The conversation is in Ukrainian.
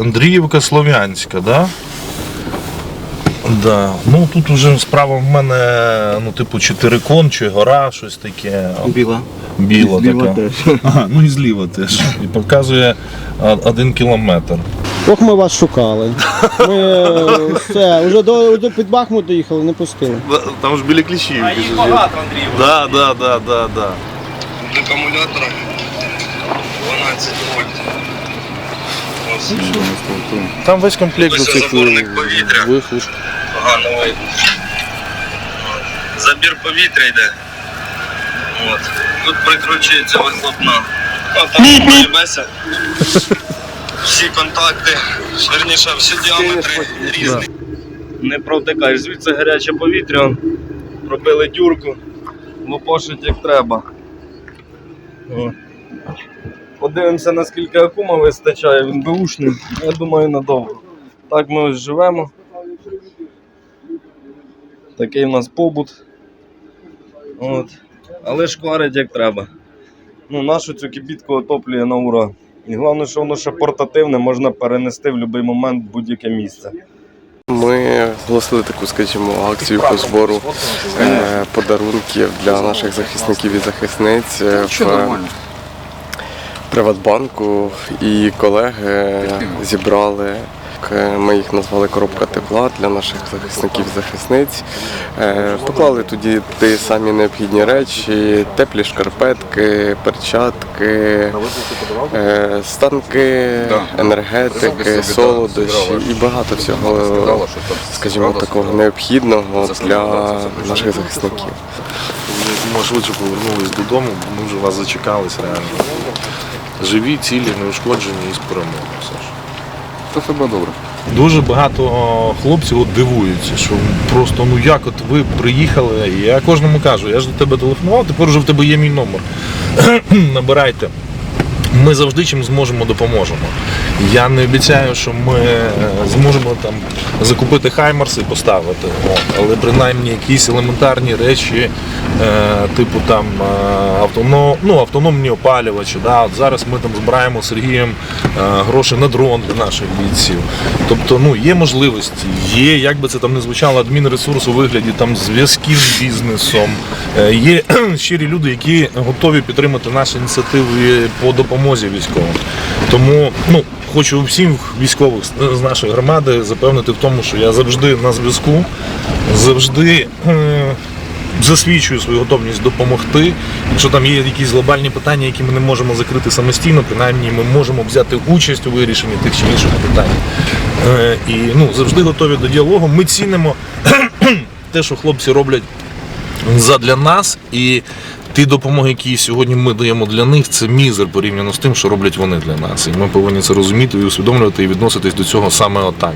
Андріївка Слов'янська, да? Да. Ну тут уже справа в мене, ну, типу, чотирикон чи гора, щось таке. Біла. Біло Зліва таке. теж. Ага, ну і зліва теж. І показує а, один кілометр. Ох, ми вас шукали. Ми все, вже до, до під Бахмут доїхали, не пустили. Там ж біля кліщів. А їх багато, Андрій. Да, да, да, да, да. Акумулятора 12 вольт. Там весь комплект Ось цих заборник повітря. вихлоп. погано видно. Забір повітря йде. От. Тут прикручується вихлопна. Ну, там полібеся. Всі контакти, верніше, всі діаметри різні. Не провтикаєш. Звідси гаряче повітря, пробили дюрку, лупошить як треба. О. Подивимося, наскільки акума вистачає, він беушний, я думаю, надовго. Так ми ось живемо. Такий у нас побут. От. Але шкварить як треба. Ну, нашу цю кипітку отоплює на ура. І головне, що воно ще портативне, можна перенести в будь-який момент в будь-яке місце. Ми оголосили таку, скажімо, акцію по збору е, подарунків для наших захисників і захисниць е, в Приватбанку. І колеги зібрали. е, Ми їх назвали коробка тепла для наших захисників і захисниць. Е, Поклали тоді ті самі необхідні речі, теплі шкарпетки, перчатки, е, станки, енергетики, солодощі і багато всього, скажімо, такого необхідного для наших захисників. Ми швидше повернулись додому, бо ми вже вас зачекались реально. Живі, цілі, неушкоджені і з перемогою. Саш. Це все буде добре. Дуже багато хлопців от дивуються, що просто ну як от ви приїхали, я кожному кажу, я ж до тебе телефонував, тепер вже в тебе є мій номер. Набирайте. Ми завжди чим зможемо допоможемо. Я не обіцяю, що ми е, зможемо там закупити хаймарс і поставити, але принаймні якісь елементарні речі, е, типу там е, автоном, ну, автономні опалювачі. Да? От зараз ми там збираємо з Сергієм гроші на дрон для наших бійців. Тобто ну, є можливості, є, як би це там не звучало, адмінресурс у вигляді там зв'язків з бізнесом. Є щирі люди, які готові підтримати наші ініціативи по допомозі військовим. Тому ну, хочу всім військових з- нашої громади запевнити в тому, що я завжди на зв'язку, завжди. Засвідчую свою готовність допомогти. Якщо там є якісь глобальні питання, які ми не можемо закрити самостійно, принаймні ми можемо взяти участь у вирішенні тих чи інших питань. Е, І ну, завжди готові до діалогу. Ми цінимо те, що хлопці роблять задля нас, і ті допомоги, які сьогодні ми даємо для них, це мізер порівняно з тим, що роблять вони для нас. І ми повинні це розуміти і усвідомлювати і відноситись до цього саме отак.